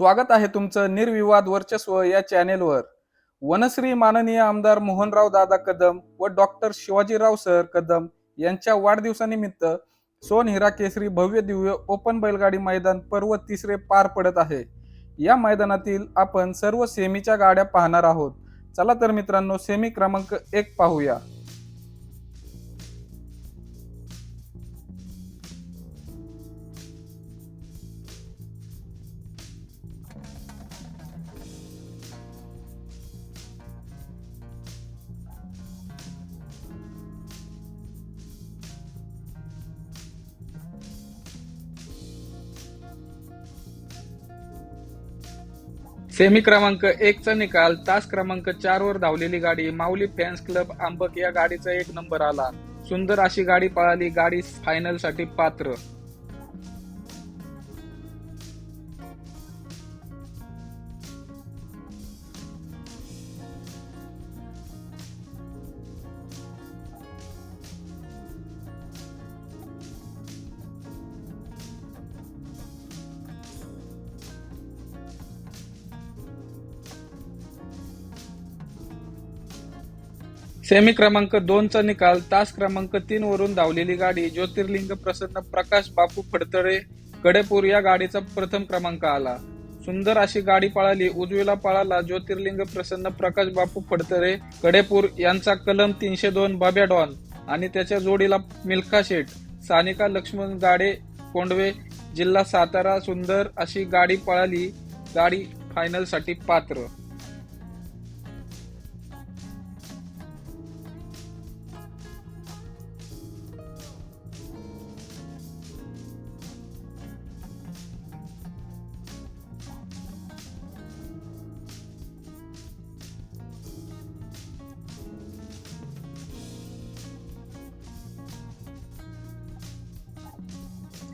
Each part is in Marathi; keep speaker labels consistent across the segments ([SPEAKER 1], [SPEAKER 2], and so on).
[SPEAKER 1] स्वागत आहे तुमचं निर्विवाद वर्चस्व या चॅनेलवर. वनश्री माननीय आमदार मोहनराव दादा कदम व डॉक्टर शिवाजीराव सर कदम यांच्या वाढदिवसानिमित्त सोन हिरा केसरी भव्य दिव्य ओपन बैलगाडी मैदान पर्व तिसरे पार पडत आहे. या मैदानातील आपण सर्व सेमीच्या गाड्या पाहणार आहोत. चला तर मित्रांनो सेमी क्रमांक एक पाहूया. सेमी क्रमांक एक चा निकाल. तास क्रमांक चार वर धावलेली गाडी माऊली फॅन्स क्लब आंबक या गाडीचा एक नंबर आला. सुंदर अशी गाडी पळाली. गाडी फायनलसाठी पात्र. सेमी क्रमांक दोनचा निकाल तास क्रमांक तीन वरून धावलेली गाडी ज्योतिर्लिंग प्रसन्न प्रकाश बापू फडतळे कडेपूर या गाडीचा प्रथम क्रमांक आला. सुंदर अशी गाडी पळाली उजवीला पळाला ज्योतिर्लिंग प्रसन्न प्रकाश बापू फडतरे कडेपूर यांचा कलम तीनशे दोन बाब्या डॉन आणि त्याच्या जोडीला मिल्खा शेठ सानिका लक्ष्मण गाडे कोंडवे जिल्हा सातारा सुंदर अशी गाडी पळाली गाडी फायनलसाठी पात्र.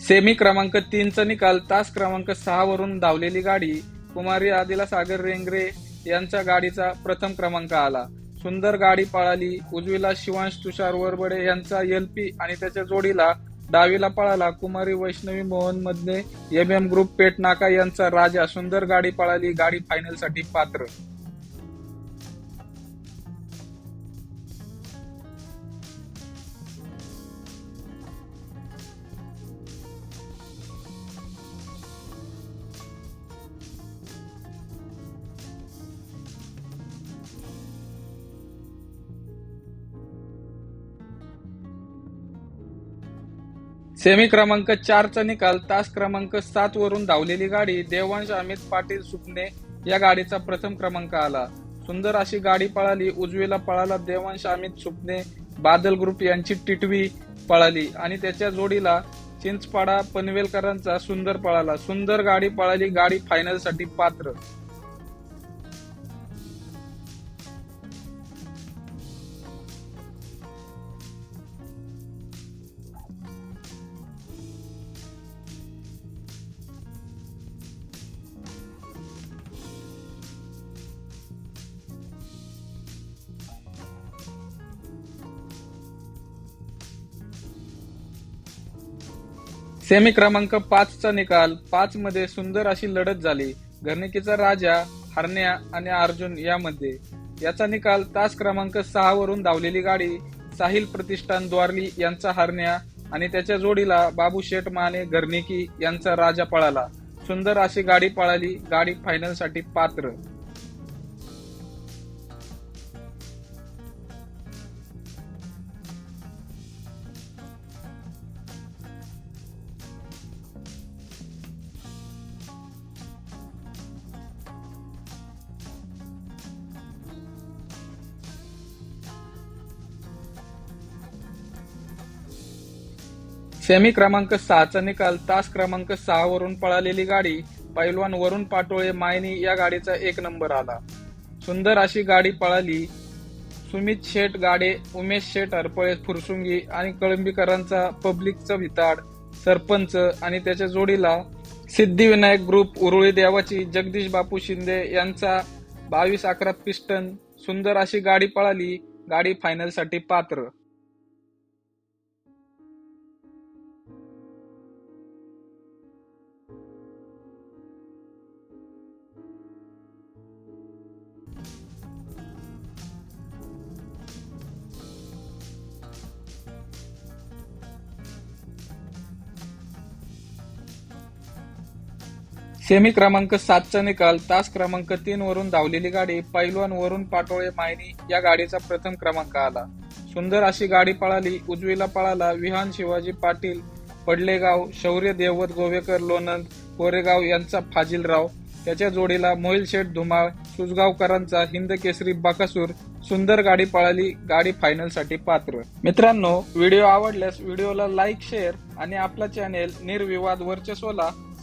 [SPEAKER 1] सेमी क्रमांक तीनचा निकाल तास क्रमांक सहा वरून धावलेली गाडी कुमारी आदिला सागर रेंगरे यांच्या गाडीचा प्रथम क्रमांक आला. सुंदर गाडी पळाली उजवीला शिवांश तुषार वरबडे यांचा एलपी आणि त्याच्या जोडीला डावीला पळाला कुमारी Vaishnavi Mohan Madhne M M group Peth Naka यांचा राजा. सुंदर गाडी पळाली गाडी फायनलसाठी पात्र. सेमी क्रमांक चारचा निकाल तास क्रमांक सात वरून धावलेली गाडी देवांश अमित पाटील सुपणे या गाडीचा प्रथम क्रमांक आला. सुंदर अशी गाडी पळाली उजवीला पळाला देवांश अमित सुपणे बादल ग्रुप यांची टिटवी पळाली आणि त्याच्या जोडीला चिंचपाडा पनवेलकरांचा सुंदर पळाला. सुंदर गाडी पळाली गाडी फायनलसाठी पात्र. सेमी क्रमांक पाच चा निकाल. पाच मध्ये सुंदर अशी लढत झाली. घरनिकीचा राजा हरण्या आणि अर्जुन यामध्ये. याचा निकाल तास क्रमांक सहा वरून धावलेली गाडी साहिल प्रतिष्ठान द्वारली यांचा हरण्या आणि त्याच्या जोडीला बाबू शेठ माने घरणिकी यांचा राजा पळाला. सुंदर अशी गाडी पळाली. गाडी फायनलसाठी पात्र. सेमी क्रमांक सहाचा निकाल तास क्रमांक सहा वरून पळालेली गाडी पैलवान वरुण पाटोळे मायनी या गाडीचा एक नंबर आला. सुंदर अशी गाडी पळाली. सुमित शेठ गाडे उमेश शेठ हरपळे फुरसुंगी आणि कळंबीकरांचा पब्लिकचा भिताड सरपंच आणि त्याच्या जोडीला सिद्धिविनायक ग्रुप उरुळी देवाची जगदीश बापू शिंदे यांचा बावीस अकरा पिस्टन सुंदर अशी गाडी पळाली. गाडी फायनलसाठी पात्र. सेमी क्रमांक सातचा निकाल. तास क्रमांक तीन वरून धावलेली गाडी पैलवान वरून पाटोळे मायनी या गाडीचा प्रथम क्रमांक आला. सुंदर अशी गाडी पळाली उजवीला पळाला विहान शिवाजी पाटील पडलेगाव शौर्य देवत गोवेकर लोणंद कोरेगाव यांचा फाजिलराव. त्याच्या जोडीला मोहिल शेठ धुमाळ सुजगावकरांचा हिंद केसरी बाकासूर सुंदर गाडी पळाली गाडी फायनलसाठी पात्र. मित्रांनो व्हिडिओ आवडल्यास व्हिडिओला लाईक शेअर आणि आपला चॅनेल निर्विवाद वर्चस्वला